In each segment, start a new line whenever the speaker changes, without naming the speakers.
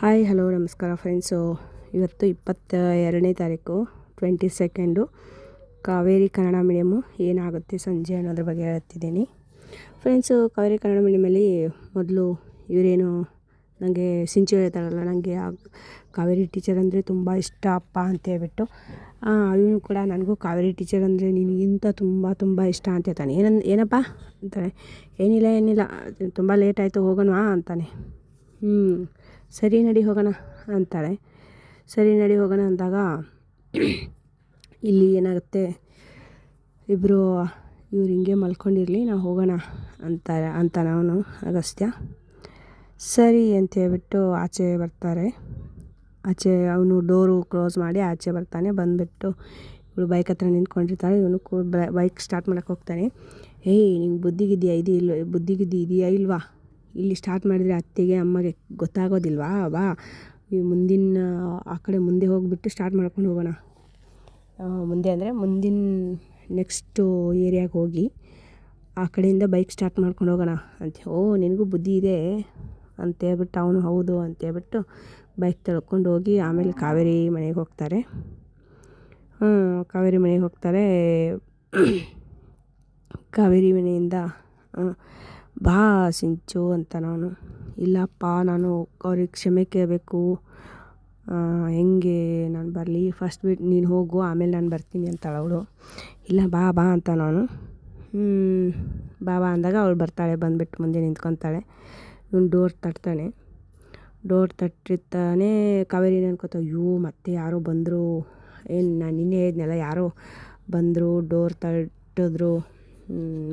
Hi hello ನಮಸ್ಕಾರ friends ಇವತ್ತು ಇಪ್ಪತ್ತ ಎರಡನೇ ತಾರೀಕು twenty second Kaveri Kannada medium ಏನಾಗುತ್ತೆ ಸಂಜೆ ಅನ್ನೋದ್ರ ಬಗ್ಗೆ ಹೇಳ್ತಿದ್ದೀನಿ. ಫ್ರೆಂಡ್ಸು ಕಾವೇರಿ ಕನ್ನಡ ಮೀಡಿಯಮಲ್ಲಿ ಮೊದಲು ಇವರೇನು ನನಗೆ ಸಿಂಚು ಹೇಳ್ತಾರಲ್ಲ ನನಗೆ ಕಾವೇರಿ ಟೀಚರ್ ಅಂದರೆ ತುಂಬ ಇಷ್ಟ ಅಪ್ಪ ಅಂತ ಹೇಳ್ಬಿಟ್ಟು ಇವನು ಕೂಡ ನನಗೂ ಕಾವೇರಿ ಟೀಚರ್ ಅಂದರೆ ನಿನಗಿಂತ ತುಂಬ ತುಂಬ ಇಷ್ಟ ಅಂತ ಹೇಳ್ತಾನೆ. ಏನನ್, ಏನಪ್ಪ ಅಂತಾನೆ? ಏನಿಲ್ಲ ಏನಿಲ್ಲ, ತುಂಬ ಲೇಟ್ ಆಯಿತು ಹೋಗೋಣ ಅಂತಾನೆ. ಹ್ಞೂ ಸರಿ ನಡಿ ಹೋಗೋಣ ಅಂತಾಳೆ ಸರಿ ನಡಿ ಹೋಗೋಣ ಅಂದಾಗ ಇಲ್ಲಿ ಏನಾಗುತ್ತೆ? ಇಬ್ಬರು ಇವ್ರು ಹಿಂಗೆ ಮಲ್ಕೊಂಡಿರಲಿ, ನಾವು ಹೋಗೋಣ ಅಂತಾರೆ ಅಂತ ಅವನು ಅಗಸ್ತ್ಯ. ಸರಿ ಅಂತ ಹೇಳ್ಬಿಟ್ಟು ಆಚೆ ಬರ್ತಾರೆ. ಆಚೆ ಅವನು ಡೋರು ಕ್ಲೋಸ್ ಮಾಡಿ ಆಚೆ ಬರ್ತಾನೆ. ಬಂದುಬಿಟ್ಟು ಇವಳು ಬೈಕ್ ಹತ್ರ ನಿಂತ್ಕೊಂಡಿರ್ತಾಳೆ. ಇವನು ಬೈಕ್ ಸ್ಟಾರ್ಟ್ ಮಾಡೋಕ್ಕೆ ಹೋಗ್ತಾನೆ. ಏಯ್, ನಿಂಗೆ ಬುದ್ಧಿಗಿದೆಯಾ ಇದೆಯಾ ಇಲ್ಲ ಬುದ್ಧಿಗಿದ್ದಿ ಇದೆಯಾ ಇಲ್ವಾ? ಇಲ್ಲಿ ಸ್ಟಾರ್ಟ್ ಮಾಡಿದರೆ ಅತ್ತೆಗೆ, ಅಮ್ಮಗೆ ಗೊತ್ತಾಗೋದಿಲ್ವಾ? ಬಾ. ಈ ಮುಂದಿನ, ಆ ಕಡೆ ಮುಂದೆ ಹೋಗಿಬಿಟ್ಟು ಸ್ಟಾರ್ಟ್ ಮಾಡ್ಕೊಂಡು ಹೋಗೋಣ. ಮುಂದೆ ಅಂದರೆ ಮುಂದಿನ ನೆಕ್ಸ್ಟು ಏರಿಯಾಗೆ ಹೋಗಿ, ಆ ಕಡೆಯಿಂದ ಬೈಕ್ ಸ್ಟಾರ್ಟ್ ಮಾಡ್ಕೊಂಡು ಹೋಗೋಣ ಅಂತ. ಓ, ನಿನಗೂ ಬುದ್ಧಿ ಇದೆ ಅಂತ ಹೇಳ್ಬಿಟ್ಟು ಅವನು ಹೌದು ಅಂತ ಹೇಳ್ಬಿಟ್ಟು ಬೈಕ್ ತಳ್ಕೊಂಡು ಹೋಗಿ ಆಮೇಲೆ ಕಾವೇರಿ ಮನೆಗೆ ಹೋಗ್ತಾರೆ. ಕಾವೇರಿ ಮನೆಗೆ ಹೋಗ್ತಾರೆ. ಕಾವೇರಿ ಮನೆಯಿಂದ ಬಾ ಸಿಂಚು ಅಂತ ನಾನು. ಇಲ್ಲಪ್ಪ, ನಾನು ಅವ್ರಿಗೆ ಕ್ಷಮೆ ಕೇಳಬೇಕು. ಹೆಂಗೆ ನಾನು ಬರಲಿ? ಫಸ್ಟ್ ಬಿಟ್ಟು ನೀನು ಹೋಗು, ಆಮೇಲೆ ನಾನು ಬರ್ತೀನಿ ಅಂತಾಳೆ ಅವಳು ಇಲ್ಲ, ಬಾ ಬಾ ಅಂತ ನಾನು. ಬಾ ಬಾ ಅಂದಾಗ ಅವಳು ಬರ್ತಾಳೆ, ಬಂದುಬಿಟ್ಟು ಮುಂದೆ ನಿಂತ್ಕೊತಾಳೆ ಇವನು ಡೋರ್ ತಟ್ತಾನೆ. ಡೋರ್ ತಟ್ಟಿರ್ತಾನೆ. ಕಾವೇರಿ ಅನ್ಕೋತ, ಅಯ್ಯೋ, ಮತ್ತೆ ಯಾರೋ ಬಂದರು? ಏನು ನಾನು ನಿನ್ನೆ ಹೇಳಿದ್ನಲ್ಲ, ಯಾರೋ ಬಂದರು, ಡೋರ್ ತಟ್ಟಿದ್ರು.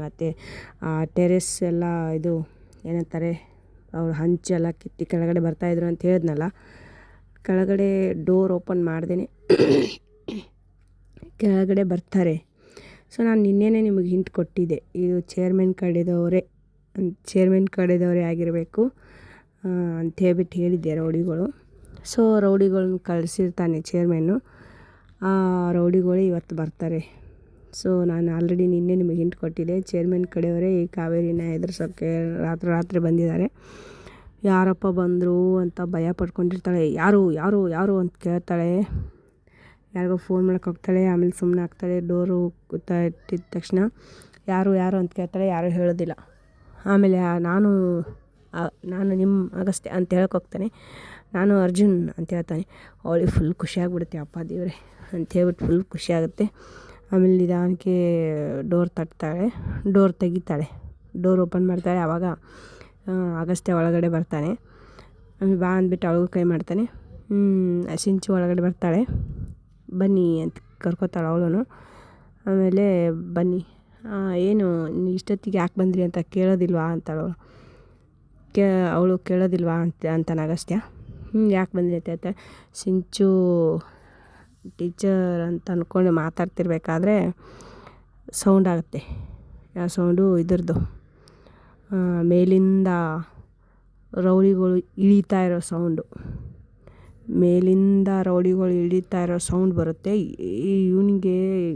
ಮತ್ತು ಆ ಟೆರೆಸ್ ಎಲ್ಲ ಇದು ಏನಂತಾರೆ, ಅವ್ರು ಹಂಚೆಲ್ಲ ಕಿತ್ತಿ ಕೆಳಗಡೆ ಬರ್ತಾಯಿದ್ರು ಅಂತ ಹೇಳಿದ್ನಲ್ಲ, ಕೆಳಗಡೆ ಡೋರ್ ಓಪನ್ ಮಾಡ್ದೇ ಕೆಳಗಡೆ ಬರ್ತಾರೆ. ಸೊ ನಾನು ನಿನ್ನೆನೇ ನಿಮಗೆ ಹಿಂಟ್ ಕೊಟ್ಟಿದ್ದೆ, ಇದು ಚೇರ್ಮನ್ ಕಡೆದವರೇ ಚೇರ್ಮನ್ ಕಡೆದವರೇ ಆಗಿರಬೇಕು ಅಂತ ಹೇಳ್ಬಿಟ್ಟು ಹೇಳಿದ್ದೆ ರೌಡಿಗಳು. ಸೊ ರೌಡಿಗಳನ್ನ ಕಳಿಸಿರ್ತಾನೆ ಚೇರ್ಮನ್ನು ಆ, ರೌಡಿಗಳು ಇವತ್ತು ಬರ್ತಾರೆ. ಸೊ ನಾನು ಆಲ್ರೆಡಿ ನಿನ್ನೆ ನಿಮಗೆ ಹಿಂಟ್ ಕೊಟ್ಟಿದ್ದೆ. ಚೇರ್ಮನ್ ಕಡೆಯವರೇ ಈ ಕಾವೇರಿನ ಎದುರಿಸೋಕ್ಕೆ ರಾತ್ರಿ ರಾತ್ರಿ ಬಂದಿದ್ದಾರೆ. ಯಾರಪ್ಪ ಬಂದರು ಅಂತ ಭಯ ಪಡ್ಕೊಂಡಿರ್ತಾಳೆ. ಯಾರು ಯಾರು ಯಾರು ಅಂತ ಕೇಳ್ತಾಳೆ. ಯಾರಿಗೋ ಫೋನ್ ಮಾಡಕ್ಕೆ ಹೋಗ್ತಾಳೆ. ಆಮೇಲೆ ಸುಮ್ಮನೆ ಆಗ್ತಾಳೆ. ಡೋರು ತಟ್ಟಿದ ತಕ್ಷಣ ಯಾರು ಯಾರು ಅಂತ ಕೇಳ್ತಾಳೆ. ಯಾರೂ ಹೇಳೋದಿಲ್ಲ. ಆಮೇಲೆ ನಾನು ನಾನು ನಿಮ್ಮ ಅಗಸ್ತ್ಯ ಅಂತ ಹೇಳಕ್ಕೆ ಹೋಗ್ತಾನೆ. ನಾನು ಅರ್ಜುನ್ ಅಂತ ಹೇಳ್ತಾನೆ. ಅವಳಿಗೆ ಫುಲ್ ಖುಷಿಯಾಗ್ಬಿಡುತ್ತೆ ಅಪ್ಪ ದೇವ್ರೆ ಅಂತ ಹೇಳ್ಬಿಟ್ಟು ಫುಲ್ ಖುಷಿಯಾಗುತ್ತೆ ಆಮೇಲೆ ನಿಧಾನಕ್ಕೆ ಡೋರ್ ತಟ್ತಾಳೆ. ಡೋರ್ ತೆಗಿತಾಳೆ. ಡೋರ್ ಓಪನ್ ಮಾಡ್ತಾಳೆ. ಆವಾಗ ಆಗಷ್ಟೇ ಒಳಗಡೆ ಬರ್ತಾನೆ. ಆಮೇಲೆ ಬಾ ಅಂದ್ಬಿಟ್ಟು ಅವಳಿಗೂ ಕೈ ಮಾಡ್ತಾನೆ. ಸಿಂಚು ಒಳಗಡೆ ಬರ್ತಾಳೆ. ಬನ್ನಿ ಅಂತ ಕರ್ಕೋತಾಳೆ ಅವಳು ಆಮೇಲೆ ಬನ್ನಿ. ಏನು ಇಷ್ಟೊತ್ತಿಗೆ ಯಾಕೆ ಬಂದ್ರಿ ಅಂತ ಕೇಳೋದಿಲ್ವಾ ಅಂತಾಳು ಅವಳು. ಕೇ, ಅವಳು ಕೇಳೋದಿಲ್ವಾ ಅಂತ, ಅಂತಾನೆ ಅಗಸ್ತ್ಯ. ಹ್ಞೂ ಯಾಕೆ ಬಂದ್ರಿ ಅಂತ ಹೇಳ್ತಾಳೆ. ಸಿಂಚು ಟೀಚರ್ ಅಂತ ಅಂದ್ಕೊಂಡು ಮಾತಾಡ್ತಿರ್ಬೇಕಾದ್ರೆ ಸೌಂಡ್ ಆಗುತ್ತೆ. ಯಾವ ಸೌಂಡು ಇದ್ರದ್ದು. ಆ, ಮೇಲಿಂದ ರೌಡಿಗಳು ಇಳಿತಾ ಇರೋ ಸೌಂಡು. ಮೇಲಿಂದ ರೌಡಿಗಳು ಇಳಿತಾ ಇರೋ ಸೌಂಡ್ ಬರುತ್ತೆ. ಇವನಿಗೆ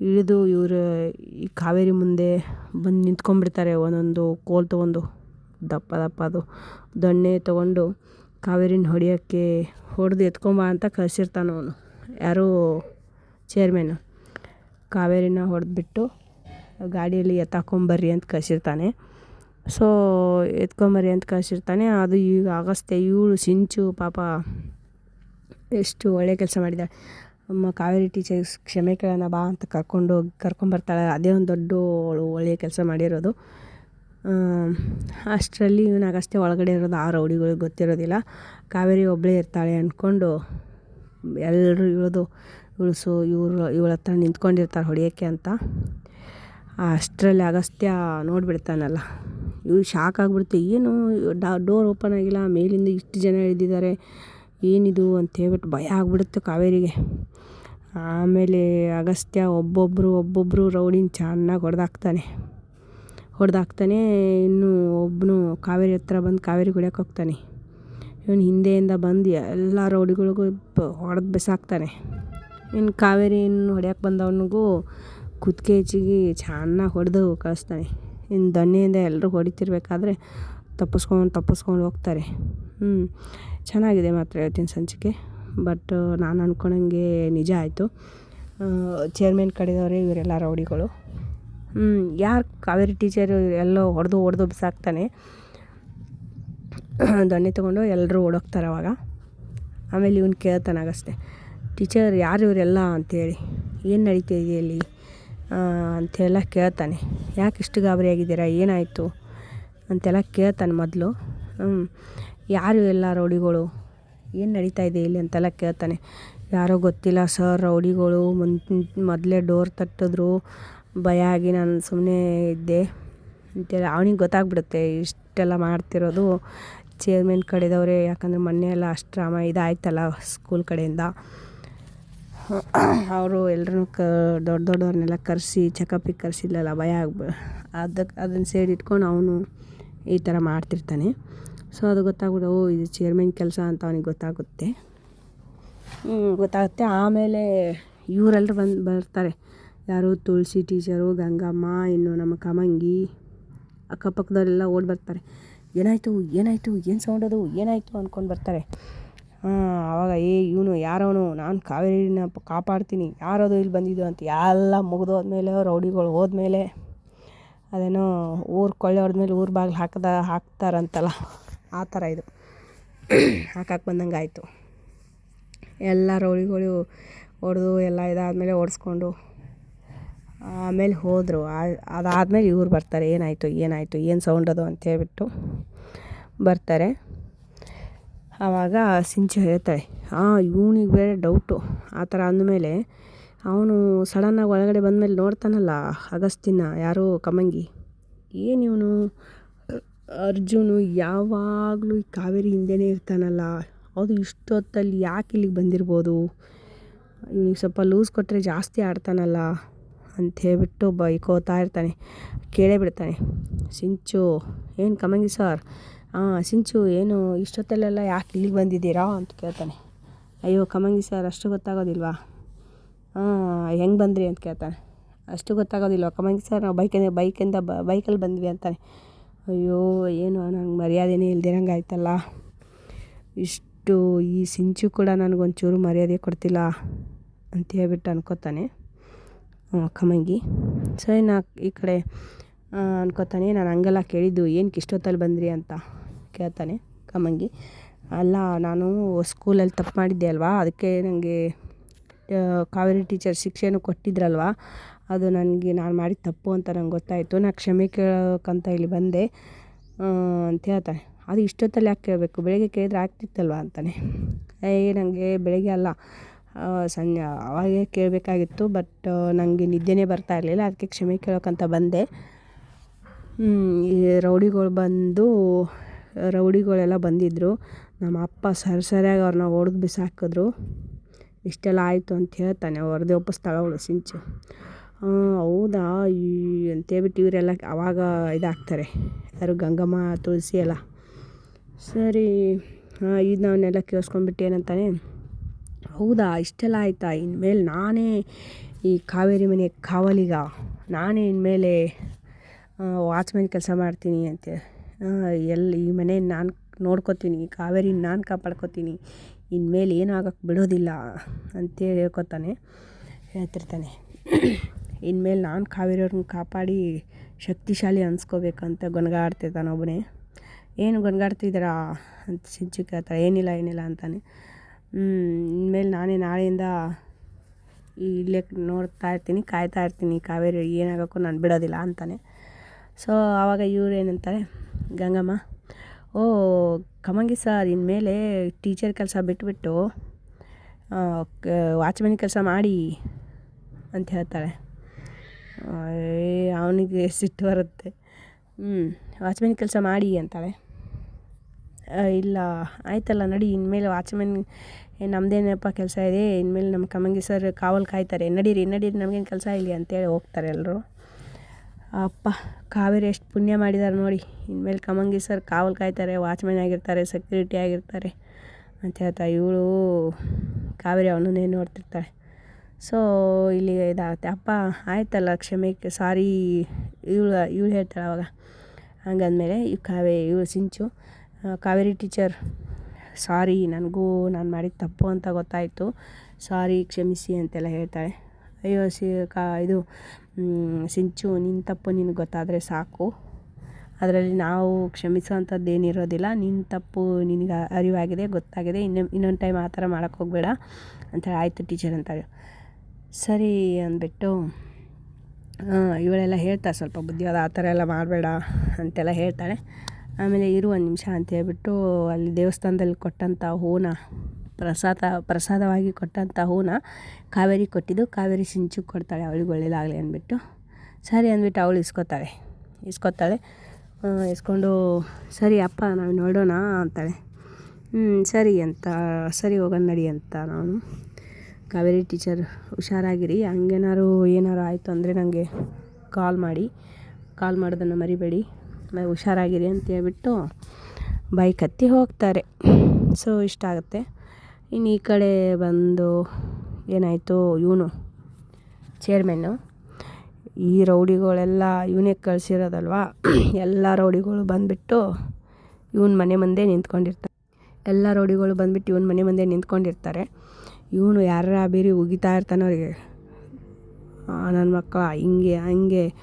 ಇಳಿದು ಇವರು ಈ ಕಾವೇರಿ ಮುಂದೆ ಬಂದು ನಿಂತ್ಕೊಂಡ್ಬಿಡ್ತಾರೆ. ಒಂದೊಂದು ಕೋಲ್ ತೊಗೊಂಡು ದಪ್ಪ ದಪ್ಪ ಅದು ದೊಣ್ಣೆ ತೊಗೊಂಡು ಕಾವೇರಿನ ಹೊಡೆಯೋಕ್ಕೆ ಹೊಡೆದು ಎತ್ಕೊಂಬ ಅಂತ ಕಳಿಸಿರ್ತಾನೆ ಅವನು ಯಾರು ಚೇರ್ಮನ್ ಕಾವೇರಿನ ಹೊಡೆದ್ಬಿಟ್ಟು ಗಾಡಿಯಲ್ಲಿ ಎತ್ತಾಕೊಂಬರ್ರಿ ಅಂತ ಕಳಿಸಿರ್ತಾನೆ. ಸೊ ಎತ್ಕೊಂಬರ್ರಿ ಅಂತ ಕಳಿಸಿರ್ತಾನೆ. ಅದು ಈಗ ಆಗಸ್ತೆ ಇವಳು ಸಿಂಚು ಪಾಪ ಎಷ್ಟು ಒಳ್ಳೆ ಕೆಲಸ ಮಾಡಿದ್ದಾಳೆ. ನಮ್ಮ ಕಾವೇರಿ ಟೀಚರ್ಸ್ ಕ್ಷಮೆ ಕೇಳೋಣ ಬಾ ಅಂತ ಕರ್ಕೊಂಡು ಹೋಗಿ ಕರ್ಕೊಂಬರ್ತಾಳೆ. ಅದೇ ಒಂದು ದೊಡ್ಡ ಅವಳು ಒಳ್ಳೆಯ ಕೆಲಸ ಮಾಡಿರೋದು. ಅಷ್ಟರಲ್ಲಿ ಇವನಾಗಷ್ಟೇ ಒಳಗಡೆ ಇರೋದು. ಆ ರೌಡಿಗಳು ಗೊತ್ತಿರೋದಿಲ್ಲ. ಕಾವೇರಿ ಒಬ್ಬಳೇ ಇರ್ತಾಳೆ ಅಂದ್ಕೊಂಡು ಎಲ್ಲರೂ ಇಳಿದು ಸೊ ಇವರು ಇವಳ ಹತ್ರ ನಿಂತ್ಕೊಂಡಿರ್ತಾರೆ ಹೊಡಿಯೋಕ್ಕೆ ಅಂತ. ಅಷ್ಟರಲ್ಲಿ ಅಗಸ್ತ್ಯ ನೋಡಿಬಿಡ್ತಾನಲ್ಲ. ಇವ್ರು ಶಾಕ್ ಆಗಿಬಿಡುತ್ತೆ. ಏನು ಡೋರ್ ಓಪನ್ ಆಗಿಲ್ಲ, ಮೇಲಿಂದ ಇಷ್ಟು ಜನ ಇಳಿದಿದ್ದಾರೆ, ಏನಿದು ಅಂತ ಹೇಳ್ಬಿಟ್ಟು ಭಯ ಆಗಿಬಿಡುತ್ತೆ ಕಾವೇರಿಗೆ. ಆಮೇಲೆ ಅಗಸ್ತ್ಯ ಒಬ್ಬೊಬ್ಬರು ಒಬ್ಬೊಬ್ಬರು ರೌಡಿನ ಚೆನ್ನಾಗಿ ಹೊಡೆದಾಕ್ತಾನೆ. ಹೊಡೆದಾಕ್ತಾನೆ, ಇನ್ನು ಒಬ್ಬನು ಕಾವೇರಿ ಹತ್ರ ಬಂದು ಕಾವೇರಿ ಹೊಡ್ಯಕ್ಕೆ ಹೋಗ್ತಾನೆ. ಇವನು ಹಿಂದೆಯಿಂದ ಬಂದು ಎಲ್ಲ ರೌಡಿಗಳಿಗೂ ಹೊಡೆದು ಬೆಸಾಕ್ತಾನೆ. ಇನ್ನು ಕಾವೇರಿ ಇನ್ನು ಹೊಡ್ಯಕ್ಕೆ ಬಂದವನಿಗೂ ಕುತ್ತಿಗೆ ಹೆಚ್ಚಿಗೆ ಚೆನ್ನಾಗಿ ಹೊಡೆದು ಕಳಿಸ್ತಾನೆ. ಇನ್ನು ದಣ್ಣೆಯಿಂದ ಎಲ್ಲರೂ ಹೊಡಿತಿರ್ಬೇಕಾದ್ರೆ ತಪ್ಪಿಸ್ಕೊಂಡು ತಪ್ಪಿಸ್ಕೊಂಡು ಹೋಗ್ತಾರೆ. ಹ್ಞೂ ಚೆನ್ನಾಗಿದೆ ಮಾತ್ರ ಇವತ್ತಿನ ಸಂಚಿಕೆ. ಬಟ್ ನಾನು ಅಂದ್ಕೊಂಡಂಗೆ ನಿಜ ಆಯಿತು. ಚೇರ್ಮನ್ ಕಡೆದವರೇ ಇವರೆಲ್ಲ ರೌಡಿಗಳು. ಯಾರು ಕಾವೇರಿ ಟೀಚರು ಎಲ್ಲೋ ಹೊಡೆದು ಹೊಡೆದು ಬಿಸಾಕ್ತಾನೆ. ದೊಣ್ಣೆ ತೊಗೊಂಡು ಎಲ್ಲರೂ ಓಡೋಗ್ತಾರೆ ಅವಾಗ. ಆಮೇಲೆ ಇವ್ನು ಕೇಳ್ತಾನಾಗಷ್ಟೆ, ಟೀಚರ್ ಯಾರು ಇವರೆಲ್ಲ? ಅಂತೇಳಿ, ಏನು ನಡೀತಾ ಇದೆ ಇಲ್ಲಿ? ಅಂತೆಲ್ಲ ಕೇಳ್ತಾನೆ, ಯಾಕೆ ಇಷ್ಟು ಗಾಬರಿ ಆಗಿದ್ದೀರಾ? ಏನಾಯಿತು? ಅಂತೆಲ್ಲ ಕೇಳ್ತಾನೆ ಮೊದಲು ಯಾರು ಎಲ್ಲ ರೌಡಿಗಳು? ಏನು ನಡೀತಾ ಇದೆ ಇಲ್ಲಿ? ಅಂತೆಲ್ಲ ಕೇಳ್ತಾನೆ, ಯಾರೋ ಗೊತ್ತಿಲ್ಲ ಸರ್, ರೌಡಿಗಳು ಮುನ್, ಮೊದಲೇ ಡೋರ್ ತಟ್ಟಿದ್ರು, ಭಯ ಆಗಿ ನಾನು ಸುಮ್ಮನೆ ಇದ್ದೆ. ಅಂತೇಳಿ ಅವನಿಗೆ ಗೊತ್ತಾಗ್ಬಿಡುತ್ತೆ, ಇಷ್ಟೆಲ್ಲ ಮಾಡ್ತಿರೋದು. ಚೇರ್ಮನ್ ಕಡೆದವ್ರೆ, ಯಾಕಂದರೆ ಮೊನ್ನೆ ಎಲ್ಲ ಅಷ್ಟು ಡ್ರಾಮ ಇದಾಯ್ತಲ್ಲ ಸ್ಕೂಲ್ ಕಡೆಯಿಂದ. ಅವರು ಎಲ್ಲರೂ ಕ, ದೊಡ್ಡ ದೊಡ್ಡವ್ರನ್ನೆಲ್ಲ ಕರೆಸಿ ಚೆಕಪ್ಪಿಗೆ ಕರೆಸಿಲ್ಲಲ್ಲ ಭಯ ಆಗ್ಬ ಅದಕ್ಕೆ ಅದನ್ನು ಸೇರಿ ಇಟ್ಕೊಂಡು ಅವನು ಈ ಥರ ಮಾಡ್ತಿರ್ತಾನೆ. ಸೊ ಅದು ಗೊತ್ತಾಗ್ಬಿಟ್ಟು ಓ, ಇದು ಚೇರ್ಮೆನ್ ಕೆಲಸ ಅಂತ ಅವನಿಗೆ ಗೊತ್ತಾಗುತ್ತೆ. ಗೊತ್ತಾಗುತ್ತೆ. ಆಮೇಲೆ ಇವರೆಲ್ಲರೂ ಬಂದು, ಬರ್ತಾರೆ. ಯಾರು ತುಳಸಿ ಟೀಚರು ಗಂಗಮ್ಮ, ಇನ್ನು ನಮ್ಮ ಕಮಂಗಿ, ಅಕ್ಕಪಕ್ಕದವರೆಲ್ಲ ಓಡಿ ಬರ್ತಾರೆ. ಏನಾಯಿತು ಏನಾಯಿತು, ಏನು ಸೌಂಡ್ ಅದು? ಏನಾಯಿತು ಅಂದ್ಕೊಂಡು ಬರ್ತಾರೆ. ಆವಾಗ ಏ, ಇವನು ಯಾರವನು? ನಾನು ಕಾವೇರಿನ ಕಾಪಾಡ್ತೀನಿ. ಯಾರದು ಇಲ್ಲಿ ಬಂದಿದ್ದು ಅಂತ ಎಲ್ಲ ಮುಗಿದೋದ್ಮೇಲೆ, ರೌಡಿಗಳು ಹೋದ್ಮೇಲೆ, ಅದೇನೋ ಊರು ಕೊಳ್ಳೆ ಹೊಡೆದ್ಮೇಲೆ ಊರು ಬಾಗಿಲು ಹಾಕದ, ಹಾಕ್ತಾರಂತಲ್ಲ, ಆ ಥರ ಇದು. ಹಾಕಕ್ಕೆ ಬಂದಂಗೆ ಆಯಿತು. ಎಲ್ಲ ರೌಡಿಗಳು ಹೊಡೆದು, ಎಲ್ಲ ಇದಾದಮೇಲೆ ಓಡಿಸ್ಕೊಂಡು ಆಮೇಲೆ ಹೋದರು. ಅದಾದಮೇಲೆ ಇವ್ರು ಬರ್ತಾರೆ. ಏನಾಯಿತು ಏನಾಯಿತು, ಏನು ಸೌಂಡ್ ಅದು ಅಂತ ಹೇಳ್ಬಿಟ್ಟು ಬರ್ತಾರೆ. ಆವಾಗ ಸಿಂಚು ಹೇಳ್ತಾಳೆ ಹಾಂ ಇವನಿಗೆ ಬೇರೆ ಡೌಟು ಆ ಥರ ಅಂದಮೇಲೆ ಅವನು ಸಡನ್ನಾಗಿ ಒಳಗಡೆ ಬಂದಮೇಲೆ ನೋಡ್ತಾನಲ್ಲ ಅಗಸ್ತಿನ ಯಾರೋ ಕಮಂಗಿ. ಏನು ಇವನು? ಅರ್ಜುನು ಯಾವಾಗಲೂ ಈ ಕಾವೇರಿ ಹಿಂದೆನೇ ಇರ್ತಾನಲ್ಲ. ಅದು ಇಷ್ಟೊತ್ತಲ್ಲಿ ಯಾಕೆ ಇಲ್ಲಿಗೆ ಬಂದಿರ್ಬೋದು? ಇವನಿಗೆ ಸ್ವಲ್ಪ ಲೂಸ್ ಕೊಟ್ಟರೆ ಜಾಸ್ತಿ ಆಡ್ತಾನಲ್ಲ. ಅಂತ ಹೇಳ್ಬಿಟ್ಟು ಬೈಕೋತಾ ಇರ್ತಾನೆ, ಕೇಳೇ ಬಿಡ್ತಾನೆ. ಸಿಂಚು, ಏನು ಕಮಂಗಿ ಸರ್ ಹಾಂ ಸಿಂಚು, ಏನು ಇಷ್ಟೊತ್ತಲ್ಲೆಲ್ಲ ಯಾಕೆ ಇಲ್ಲಿಗೆ ಬಂದಿದ್ದೀರಾ ಅಂತ ಕೇಳ್ತಾನೆ. ಅಯ್ಯೋ, ಕಮಂಗಿ ಸರ್ ಅಷ್ಟು ಗೊತ್ತಾಗೋದಿಲ್ವಾ? ಹಾಂ ಹೆಂಗೆ ಬಂದ್ರಿ ಅಂತ ಕೇಳ್ತಾನೆ. ಅಷ್ಟು ಗೊತ್ತಾಗೋದಿಲ್ವ? ಕಮಂಗಿ ಸರ್ ನಾವು ಬೈಕಿಂದ ಬೈಕಿಂದ ಬ ಬೈಕಲ್ಲಿ ಬಂದ್ವಿ ಅಂತಾನೆ. ಅಯ್ಯೋ, ಏನು ನಂಗೆ ಮರ್ಯಾದೆನೇ ಇಲ್ದಿರಂಗೆ ಆಯ್ತಲ್ಲ. ಇಷ್ಟು ಈ ಸಿಂಚು ಕೂಡ ನನಗೊಂಚೂರು ಮರ್ಯಾದೆ ಕೊಡ್ತಿಲ್ಲ ಅಂತ ಹೇಳ್ಬಿಟ್ಟು ಅನ್ಕೋತಾನೆ. ಕಮಂಗಿ. ಸರಿ, ನಾ ಈ ಕಡೆ ಅನ್ಕೋತಾನೆ, ನಾನು ಹಂಗೆಲ್ಲ ಕೇಳಿದ್ದು ಏನಕ್ಕೆ ಇಷ್ಟೊತ್ತಲ್ಲಿ ಬಂದ್ರಿ ಅಂತ ಕೇಳ್ತಾನೆ ಕಮಂಗಿ. ಅಲ್ಲ, ನಾನು ಸ್ಕೂಲಲ್ಲಿ ತಪ್ಪು ಮಾಡಿದ್ದೆ ಅಲ್ವಾ? ಅದಕ್ಕೆ ನನಗೆ ಕಾವೇರಿ ಟೀಚರ್ ಶಿಕ್ಷೆನೂ ಕೊಟ್ಟಿದ್ರಲ್ವಾ? ಅದು ನನಗೆ, ನಾನು ಮಾಡಿದ ತಪ್ಪು ಅಂತ ನಂಗೆ ಗೊತ್ತಾಯಿತು. ನಾನು ಕ್ಷಮೆ ಕೇಳೋಕ್ಕಂತ ಇಲ್ಲಿ ಬಂದೆ ಅಂತ ಹೇಳ್ತಾನೆ. ಅದು ಇಷ್ಟೊತ್ತಲ್ಲಿ ಯಾಕೆ ಕೇಳಬೇಕು? ಬೆಳಗ್ಗೆ ಕೇಳಿದ್ರೆ ಆಗ್ತಿತ್ತಲ್ವ ಅಂತಾನೆ. ಏ ನನಗೆ ಬೆಳಗ್ಗೆ ಅಲ್ಲ ಸಂಜೆ ಅವಾಗೇ ಕೇಳಬೇಕಾಗಿತ್ತು ಬಟ್ ನನಗೆ ನಿದ್ದೆನೇ ಬರ್ತಾ ಇರಲಿಲ್ಲ, ಅದಕ್ಕೆ ಕ್ಷಮೆ ಕೇಳೋಕ್ಕಂತ ಬಂದೆ. ಈ ರೌಡಿಗಳು ಬಂದು, ರೌಡಿಗಳೆಲ್ಲ ಬಂದಿದ್ದರು ನಮ್ಮ ಅಪ್ಪ ಸರಿ ಸರಿಯಾಗಿ ಅವ್ರನ್ನ ಹೊಡೆದು ಬಿಸಾಕಿದ್ರು. ಇಷ್ಟೆಲ್ಲ ಆಯಿತು ಅಂತ ಹೇಳ್ತಾನೆ ಹೊಡೆದೇ ಒಪ್ಪ ಸ್ಥಳ ಸಿಂಚು. ಹೌದಾ? ಈ ಅಂತೇಳ್ಬಿಟ್ಟು ಇವರೆಲ್ಲ ಅವಾಗ ಇದಾಗ್ತಾರೆ. ಯಾರು ಗಂಗಮ್ಮ, ತುಳಸಿ ಎಲ್ಲ. ಸರಿ ಇದು ನಾವನ್ನೆಲ್ಲ ಕೇಳಿಸ್ಕೊಂಡ್ಬಿಟ್ಟು ಏನಂತಾನೆ ಹೌದಾ? ಇಷ್ಟೆಲ್ಲ ಆಯಿತಾ? ಇನ್ಮೇಲೆ ನಾನೇ ಈ ಕಾವೇರಿ ಮನೆ ಕಾವಲಿಗ. ನಾನೇ ಇನ್ಮೇಲೆ ವಾಚ್ಮೆನ್ ಕೆಲಸ ಮಾಡ್ತೀನಿ ಅಂತ. ಎಲ್ಲಿ ಈ ಮನೆ ನಾನು ನೋಡ್ಕೋತೀನಿ ಕಾವೇರಿ ನಾನು ಕಾಪಾಡ್ಕೋತೀನಿ. ಇನ್ಮೇಲೆ ಏನೂ ಆಗೋಕ್ಕೆ ಬಿಡೋದಿಲ್ಲ ಅಂತೇಳಿ ಹೇಳ್ಕೊತಾನೆ, ಹೇಳ್ತಿರ್ತಾನೆ. ಇನ್ಮೇಲೆ ನಾನು ಕಾವೇರಿಯವ್ರನ್ನ ಕಾಪಾಡಿ ಶಕ್ತಿಶಾಲಿ ಅನ್ಸ್ಕೋಬೇಕಂತ ಗೊಣಗಾಡ್ತಿರ್ತಾನೆ ಒಬ್ಬನೇ ಏನು ಗೊಣಗಾಡ್ತಿದ್ದೀರಾ? ಅಂತ ಸಿಂಚು ಕೇಳ್ತಾರೆ ಏನಿಲ್ಲ ಏನಿಲ್ಲ ಅಂತಾನೆ. ಇನ್ಮೇಲೆ ನಾನೇ ನಾಳೆಯಿಂದ ಇಲ್ಲೇ ನೋಡ್ತಾ ಇರ್ತೀನಿ, ಕಾಯ್ತಾ ಇರ್ತೀನಿ, ಕಾವೇರಿ ಏನಾಗೋಕ್ಕೂ ನಾನು ಬಿಡೋದಿಲ್ಲ ಅಂತಾನೆ. ಸೊ ಆವಾಗ ಇವ್ರು ಏನಂತಾರೆ, ಗಂಗಮ್ಮ, ಓ, ಕಮಂಗಿ ಸರ್, ಇನ್ಮೇಲೆ ಟೀಚರ್ ಕೆಲಸ ಬಿಟ್ಬಿಟ್ಟು ವಾಚ್ಮೆನ್ ಕೆಲಸ ಮಾಡಿ, ಅಂತ ಹೇಳ್ತಾಳೆ ಅವನಿಗೆ ಸಿಟ್ಟು ಬರುತ್ತೆ. ಹ್ಞೂ ವಾಚ್ಮೆನ್ ಕೆಲಸ ಮಾಡಿ ಅಂತಾಳೆ ಇಲ್ಲ, ಆಯ್ತಲ್ಲ ನಡಿ, ಇನ್ಮೇಲೆ ವಾಚ್ಮೆನ್ ನಮ್ಮದೇನಪ್ಪ ಕೆಲಸ ಇದೆ, ಇನ್ಮೇಲೆ ನಮ್ಮ ಕಮಂಗಿ ಸರ್ ಕಾವಲು ಕಾಯ್ತಾರೆ. ನಡೀರಿ ನಡೀರಿ, ನಮಗೇನು ಕೆಲಸ ಇಲ್ಲಿ ಅಂತೇಳಿ ಹೋಗ್ತಾರೆ ಎಲ್ಲರೂ ಅಪ್ಪ, ಕಾವೇರಿ ಎಷ್ಟು ಪುಣ್ಯ ಮಾಡಿದ್ದಾರೆ ನೋಡಿ. ಇನ್ಮೇಲೆ ಕಮಂಗಿ ಸರ್ ಕಾವಲ್ ಕಾಯ್ತಾರೆ, ವಾಚ್ಮೆನ್ ಆಗಿರ್ತಾರೆ, ಸೆಕ್ಯೂರಿಟಿ ಆಗಿರ್ತಾರೆ ಅಂತ ಹೇಳ್ತಾ ಇವಳು ಕಾವೇರಿ ಅವನನ್ನೇ ನೋಡ್ತಿರ್ತಾಳೆ. ಸೊ, ಇಲ್ಲಿ ಇದಾಗುತ್ತೆ. ಅಪ್ಪ, ಆಯ್ತಲ್ಲ ಕ್ಷಮೆಗೆ, ಸಾರಿ, ಇವಳು ಇವಳು ಹೇಳ್ತಾಳೆ ಅವಾಗ. ಹಂಗಂದಮೇಲೆ ಈ ಕಾವೇ, ಇವಳು ಸಿಂಚು ಕಾವೇರಿ ಟೀಚರ್, ಸಾರಿ, ನನಗೂ ನಾನು ಮಾಡಿದ ತಪ್ಪು ಅಂತ ಗೊತ್ತಾಯಿತು. ಸಾರಿ, ಕ್ಷಮಿಸಿ ಅಂತೆಲ್ಲ ಹೇಳ್ತಾಳೆ. ಅಯ್ಯೋ, ಸಿ, ಕಾ, ಇದು ಸಿಂಚು ನಿನ್ನ ತಪ್ಪು ನಿನಗೆ ಗೊತ್ತಾದರೆ ಸಾಕು. ಅದರಲ್ಲಿ ನಾವು ಕ್ಷಮಿಸೋವಂಥದ್ದು ಏನಿರೋದಿಲ್ಲ ನಿನ್ನ ತಪ್ಪು ನಿನಗೆ ಅರಿವಾಗಿದೆ, ಗೊತ್ತಾಗಿದೆ. ಇನ್ನೊ, ಇನ್ನೊಂದು ಟೈಮ್ ಆ ಥರ ಮಾಡೋಕ್ಕೆ ಹೋಗಬೇಡ ಅಂತೇಳಿ ಆಯಿತು ಟೀಚರ್ ಅಂತಾರೆ ಸರಿ ಅಂದ್ಬಿಟ್ಟು ಇವಳೆಲ್ಲ ಹೇಳ್ತಾಳೆ ಸ್ವಲ್ಪ ಬುದ್ಧಿವಾದ ಆ ಥರ ಎಲ್ಲ ಮಾಡಬೇಡ ಅಂತೆಲ್ಲ ಹೇಳ್ತಾಳೆ. ಆಮೇಲೆ ಇರು ಒಂದು ನಿಮಿಷ ಅಂತ ಹೇಳ್ಬಿಟ್ಟು ಅಲ್ಲಿ ದೇವಸ್ಥಾನದಲ್ಲಿ ಕೊಟ್ಟಂಥ ಹೂನ, ಪ್ರಸಾದ, ಪ್ರಸಾದವಾಗಿ ಕೊಟ್ಟಂಥ ಹೂನ ಕಾವೇರಿ ಕೊಟ್ಟಿದ್ದು. ಕಾವೇರಿ ಸಿಂಚು ಕೊಡ್ತಾಳೆ, ಅವಳಿಗೆ ಒಳ್ಳೇದಾಗಲಿ ಅಂದ್ಬಿಟ್ಟು. ಸರಿ ಅಂದ್ಬಿಟ್ಟು ಅವಳು ಇಸ್ಕೊತಾಳೆ. ಇಸ್ಕೊತಾಳೆ. ಇಸ್ಕೊಂಡು, ಸರಿ ಅಪ್ಪ, ನಾವು ನೋಡೋಣ ಅಂತಾಳೆ. ಹ್ಞೂ ಸರಿ ಅಂತ, ಸರಿ ಹೋಗೋಣ ನಡಿ ಅಂತ ನಾನು. ಕಾವೇರಿ ಟೀಚರ್, ಹುಷಾರಾಗಿರಿ. ಹಂಗೇನಾರು ಏನಾರು ಆಯಿತು ಅಂದರೆ ನನಗೆ ಕಾಲ್ ಮಾಡಿ. ಕಾಲ್ ಮಾಡೋದನ್ನು ಮರಿಬೇಡಿ. ಹುಷಾರಾಗಿರಿ ಅಂತ ಹೇಳ್ಬಿಟ್ಟು ಬೈಕ್ ಹತ್ತಿ ಹೋಗ್ತಾರೆ. ಸೊ ಇಷ್ಟ ಆಗುತ್ತೆ. ಇನ್ನು ಈ ಕಡೆ ಬಂದು ಏನಾಯಿತು? ಇವನು ಚೇರ್ಮೆನ್ನು ಈ ರೌಡಿಗಳೆಲ್ಲ ಇವನೇ ಕಳಿಸಿರೋದಲ್ವ? ಎಲ್ಲ ರೌಡಿಗಳು ಬಂದುಬಿಟ್ಟು ಇವನ ಮನೆ ಮುಂದೆ ನಿಂತ್ಕೊಂಡಿರ್ತಾರೆ. ಎಲ್ಲ ರೌಡಿಗಳು ಬಂದುಬಿಟ್ಟು ಇವನ ಮನೆ ಮುಂದೆ ನಿಂತ್ಕೊಂಡಿರ್ತಾರೆ. ಇವನು ಯಾರ ಬೇರೆ ಉಗಿತಾ ಇರ್ತಾನೆ ಅವರಿಗೆ. ನನ್ನ ಮಕ್ಕಳ, ಹಿಂಗೆ, ಹಂಗೆ.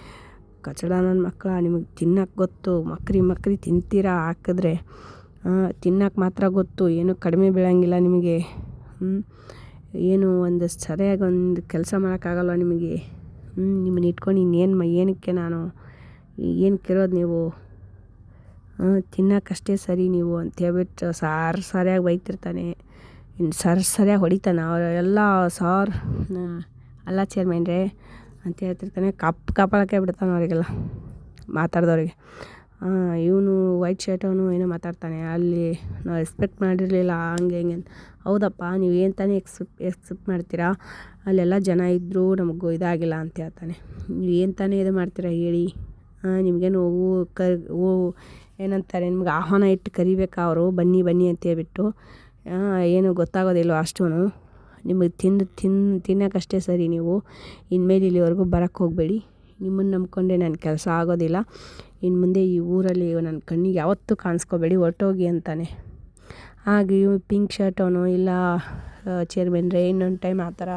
ಕಚಡ ನನ್ನ ಮಕ್ಕಳ, ನಿಮಗೆ ತಿನ್ನಕ್ಕೆ ಗೊತ್ತು, ಮಕ್ರಿ ಮಕ್ರಿ ತಿಂತೀರಾ ಹಾಕಿದ್ರೆ? ತಿನ್ನಕ್ಕೆ ಮಾತ್ರ ಗೊತ್ತು, ಏನು ಕಡಿಮೆ ಬೀಳಂಗಿಲ್ಲ ನಿಮಗೆ. ಏನು ಒಂದು ಸರಿಯಾಗಿ ಒಂದು ಕೆಲಸ ಮಾಡೋಕ್ಕಾಗಲ್ಲ ನಿಮಗೆ? ನಿಮ್ಮನ್ನ ಇಟ್ಕೊಂಡು ಇನ್ನೇನು ಏನಕ್ಕೆ ನಾನು? ಏನಕ್ಕಿರೋದು ನೀವು? ತಿನ್ನೋಕ್ಕಷ್ಟೇ ಸರಿ ನೀವು ಅಂತ ಹೇಳ್ಬಿಟ್ಟು ಸಾರು ಸರಿಯಾಗಿ ಬೈತಿರ್ತಾನೆ. ಇನ್ನು ಸರ್ ಸರಿಯಾಗಿ ಹೊಡಿತಾನೆ ಅವರೆಲ್ಲ ಸಾರ್. ಅಲ್ಲ ಚೇರ್ಮನ್ರೇ. ಅಂತ ಹೇಳ್ತಿರ್ತಾನೆ. ಕಪ್ ಕಪಾಳಕ್ಕೆ ಬಿಡ್ತಾನೆ ಅವರಿಗೆಲ್ಲ, ಮಾತಾಡ್ದವ್ರಿಗೆ. ಇವನು ವೈಟ್ ಶರ್ಟ್ ಅವನು ಏನೋ ಮಾತಾಡ್ತಾನೆ. ಅಲ್ಲಿ ನಾವು ಎಕ್ಸ್ಪೆಕ್ಟ್ ಮಾಡಿರಲಿಲ್ಲ, ಹಂಗೆ, ಹಿಂಗೆ ಹೌದಪ್ಪ, ನೀವು ಏನು ತಾನೇ ಎಕ್ಸ್ ಎಕ್ಸೆಪ್ಟ್ ಮಾಡ್ತೀರಾ? ಅಲ್ಲೆಲ್ಲ ಜನ ಇದ್ದರೂ ನಮಗೂ ಇದಾಗಿಲ್ಲ ಅಂತ ಹೇಳ್ತಾನೆ. ನೀವು ಏನು ತಾನೇ ಇದು ಮಾಡ್ತೀರಾ ಹೇಳಿ? ನಿಮಗೇನು ಹೂವು ಕ ಹೂವು ಏನಂತಾರೆ, ನಿಮ್ಗೆ ಆಹ್ವಾನ ಇಟ್ಟು ಕರಿಬೇಕಾ ಅವರು? ಬನ್ನಿ ಬನ್ನಿ ಅಂತ ಹೇಳ್ಬಿಟ್ಟು ಏನು ಗೊತ್ತಾಗೋದಿಲ್ಲ ಅಷ್ಟೂ ನಿಮಗೆ ತಿಂದು ತಿನ್ ತಿನ್ನೋಕ್ಕಷ್ಟೇ ಸರಿ ನೀವು. ಇನ್ಮೇಲೆ ಇಲ್ಲಿವರೆಗೂ ಬರೋಕ್ಕೆ ಹೋಗಬೇಡಿ. ನಿಮ್ಮನ್ನು ನಂಬ್ಕೊಂಡೆ ನನ್ನ ಕೆಲಸ ಆಗೋದಿಲ್ಲ. ಇನ್ನು ಮುಂದೆ ಈ ಊರಲ್ಲಿ ನನ್ನ ಕಣ್ಣಿಗೆ ಯಾವತ್ತೂ ಕಾಣಿಸ್ಕೋಬೇಡಿ, ಹೊರ್ಟೋಗಿ ಅಂತಾನೆ. ಹಾಗೆ ಪಿಂಕ್ ಶರ್ಟ್ ಅವನು ಇಲ್ಲ ಚೇರ್ಮನ್ರೆ ಇನ್ನೊಂದು ಟೈಮ್ ಆ ಥರ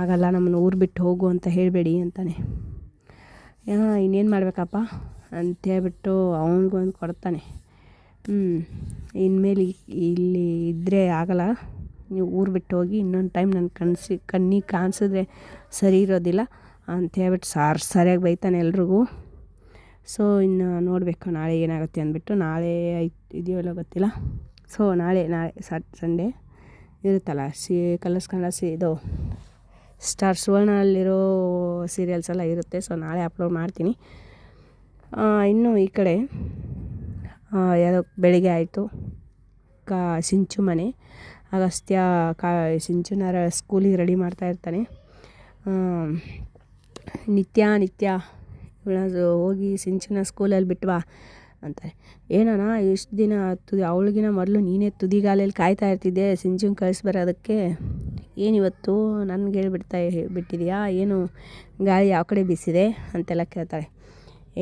ಆಗಲ್ಲ, ನಮ್ಮನ್ನು ಊರು ಬಿಟ್ಟು ಹೋಗು ಅಂತ ಹೇಳಬೇಡಿ ಅಂತಾನೆ. ಇನ್ನೇನು ಮಾಡಬೇಕಪ್ಪ? ಅಂತ ಹೇಳ್ಬಿಟ್ಟು ಅವನಿಗೊಂದು ಕೊಡ್ತಾನೆ. ಹ್ಞೂ ಇನ್ಮೇಲೆ ಇಲ್ಲಿ ಇದ್ದರೆ ಆಗಲ್ಲ. ನೀವು ಊರು ಬಿಟ್ಟು ಹೋಗಿ ಇನ್ನೊಂದು ಟೈಮ್ ನನ್ನ ಕನಸಿ ಕಣ್ಣಿಗೆ ಕಾಣಿಸಿದ್ರೆ ಸರಿ ಇರೋದಿಲ್ಲ ಅಂತ ಹೇಳ್ಬಿಟ್ಟು ಸಾರ್, ಸರಿಯಾಗಿ ಬೈತಾನೆ ಎಲ್ರಿಗೂ. ಸೊ ಇನ್ನು ನೋಡಬೇಕು ನಾಳೆ ಏನಾಗುತ್ತೆ ಅಂದ್ಬಿಟ್ಟು, ನಾಳೆ ಇದೆಯೋ ಗೊತ್ತಿಲ್ಲ. ಸೊ ನಾಳೆ ನಾಳೆ ಸಂಡೇ ಇರುತ್ತಲ್ಲ, ಸಿ, ಕಲರ್ಸ್ ಕನ್ನಡ ಸಿ, ಇದು ಸ್ಟಾರ್ ಸುವರ್ಣಲ್ಲಿರೋ ಸೀರಿಯಲ್ಸ್ ಎಲ್ಲ ಇರುತ್ತೆ ಸೊ ನಾಳೆ ಅಪ್ಲೋಡ್ ಮಾಡ್ತೀನಿ. ಇನ್ನು ಈ ಕಡೆ ಯಾವುದೋ ಬೆಳಿಗ್ಗೆ ಆಯಿತು, ಕಾ, ಸಿಂಚು ಮನೆ. ಅಗಸ್ತ್ಯ ಕಾ ಸಿಂಚುನಾರ ಸ್ಕೂಲಿಗೆ ರೆಡಿ ಮಾಡ್ತಾ ಇರ್ತಾನೆ. ನಿತ್ಯ ನಿತ್ಯ ಇವಳು ಹೋಗಿ ಸಿಂಚುನ ಸ್ಕೂಲಲ್ಲಿ ಬಿಟ್ವಾ ಅಂತಾರೆ. ಏನಣ್ಣ, ಎಷ್ಟು ದಿನ ತುದಿ ಅವಳಿಗಿನ ಮೊದಲು ನೀನೇ ತುದಿಗಾಲಲ್ಲಿ ಕಾಯ್ತಾ ಇರ್ತಿದ್ದೆ ಸಿಂಚುನ ಕಳಿಸಿ ಬರೋದಕ್ಕೆ ಏನಿವತ್ತು ನನ್ಗೆ ಹೇಳ್ಬಿಡ್ತಾ ಬಿಟ್ಟಿದೆಯಾ? ಏನು ಗಾಳಿ ಯಾವ ಕಡೆ ಬೀಸಿದೆ? ಅಂತೆಲ್ಲ ಕೇಳ್ತಾಳೆ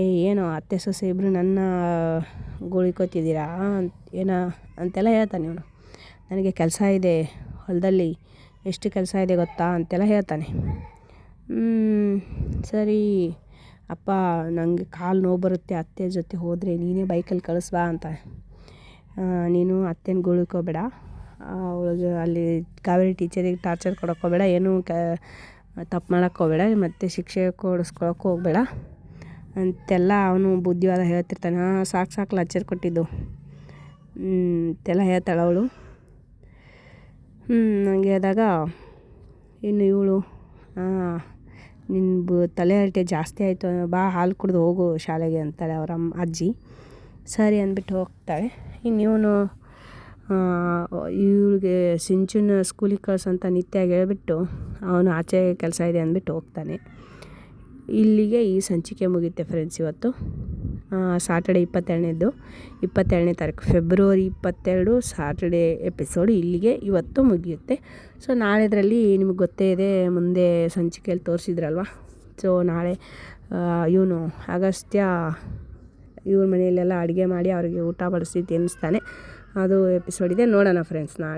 ಏ, ಏನು ಅತ್ತೆ ಸೊಸೆ ಇಬ್ಬರು ನನ್ನ ಗೋಳಿಕೋತಿದ್ದೀರಾ? ಅಂತ ಏನ ಅಂತೆಲ್ಲ ಹೇಳ್ತಾನೆ ಇವನು. ನನಗೆ ಕೆಲಸ ಇದೆ, ಹೊಲದಲ್ಲಿ ಎಷ್ಟು ಕೆಲಸ ಇದೆ ಗೊತ್ತಾ ಅಂತೆಲ್ಲ ಹೇಳ್ತಾನೆ. ಸರಿ. ಅಪ್ಪ ನನಗೆ ಕಾಲು ನೋವು ಬರುತ್ತೆ, ಅತ್ತೆ ಜೊತೆ ಹೋದರೆ ನೀನೇ ಬೈಕಲ್ಲಿ ಕಳಿಸ್ಬಾ ಅಂತ. ನೀನು ಅತ್ತೆನ ಗುಳ್ಕೋಬೇಡ. ಅವಳಿಗೆ ಅಲ್ಲಿ ಕಾವೇರಿ ಟೀಚರಿಗೆ ಟಾರ್ಚರ್ ಕೊಡೋಕ್ಕೋಬೇಡ ಏನೂ ಕ, ತಪ್ಪು ಮಾಡೋಕ್ಕೋಬೇಡ ಹೋಗಬೇಡ, ಮತ್ತು ಶಿಕ್ಷೆ ಕೊಡಿಸ್ಕೊಳಕ್ಕೆ ಹೋಗಬೇಡ ಅಂತೆಲ್ಲ ಅವನು ಬುದ್ಧಿವಾದ ಹೇಳ್ತಿರ್ತಾನೆ. ಹಾಂ ಸಾಕು ಸಾಕು ಲಚ್ಚರ್ ಕೊಟ್ಟಿದ್ದು. ಅಂತೆಲ್ಲ ಹೇಳ್ತಾಳೆ ಅವಳು. ಹಂಗೆ ಆದಾಗ ಇನ್ನು ಇವಳು ನಿನ್ನ ಬ, ತಲೆ ಹರಟೆ ಜಾಸ್ತಿ ಆಯಿತು, ಬಾ, ಹಾಲು ಕುಡ್ದು ಹೋಗು ಶಾಲೆಗೆ ಅಂತಾಳೆ ಅವರ ಅಜ್ಜಿ. ಸರಿ ಅಂದ್ಬಿಟ್ಟು ಹೋಗ್ತಾಳೆ. ಇನ್ನು ಇವನು ಇವಳಿಗೆ ಸಿಂಚುನ ಸ್ಕೂಲಿಗೆ ಕಳ್ಸಂತ ನಿತ್ಯ ಹೇಳ್ಬಿಟ್ಟು ಅವನು ಆಚೆ ಕೆಲಸ ಇದೆ ಅಂದ್ಬಿಟ್ಟು ಹೋಗ್ತಾನೆ. ಇಲ್ಲಿಗೆ ಈ ಸಂಚಿಕೆ ಮುಗಿಯುತ್ತೆ ಫ್ರೆಂಡ್ಸ್ ಇವತ್ತು. ಸಾಟರ್ಡೆ ಇಪ್ಪತ್ತೆರಡನೇದು ಇಪ್ಪತ್ತೆರಡನೇ ತಾರೀಕು ಫೆಬ್ರವರಿ ಇಪ್ಪತ್ತೆರಡು ಸಾಟರ್ಡೆ ಎಪಿಸೋಡ್ ಇಲ್ಲಿಗೆ ಇವತ್ತು ಮುಗಿಯುತ್ತೆ. ಸೊ ನಾಳೆದರಲ್ಲಿ ನಿಮಗೆ ಗೊತ್ತೇ ಇದೆ, ಮುಂದೆ ಸಂಚಿಕೆಯಲ್ಲಿ ತೋರಿಸಿದ್ರಲ್ವ? ಸೊ ನಾಳೆ ಇವನು ಅಗಸ್ತ್ಯ ಇವ್ರ ಮನೆಯಲ್ಲೆಲ್ಲ ಅಡುಗೆ ಮಾಡಿ ಅವ್ರಿಗೆ ಊಟ ಬಡಿಸಿ ತಿನ್ನಿಸ್ತಾನೆ. ಅದು ಎಪಿಸೋಡ್ ಇದೆ. ನೋಡೋಣ ಫ್ರೆಂಡ್ಸ್ ನಾಳೆ.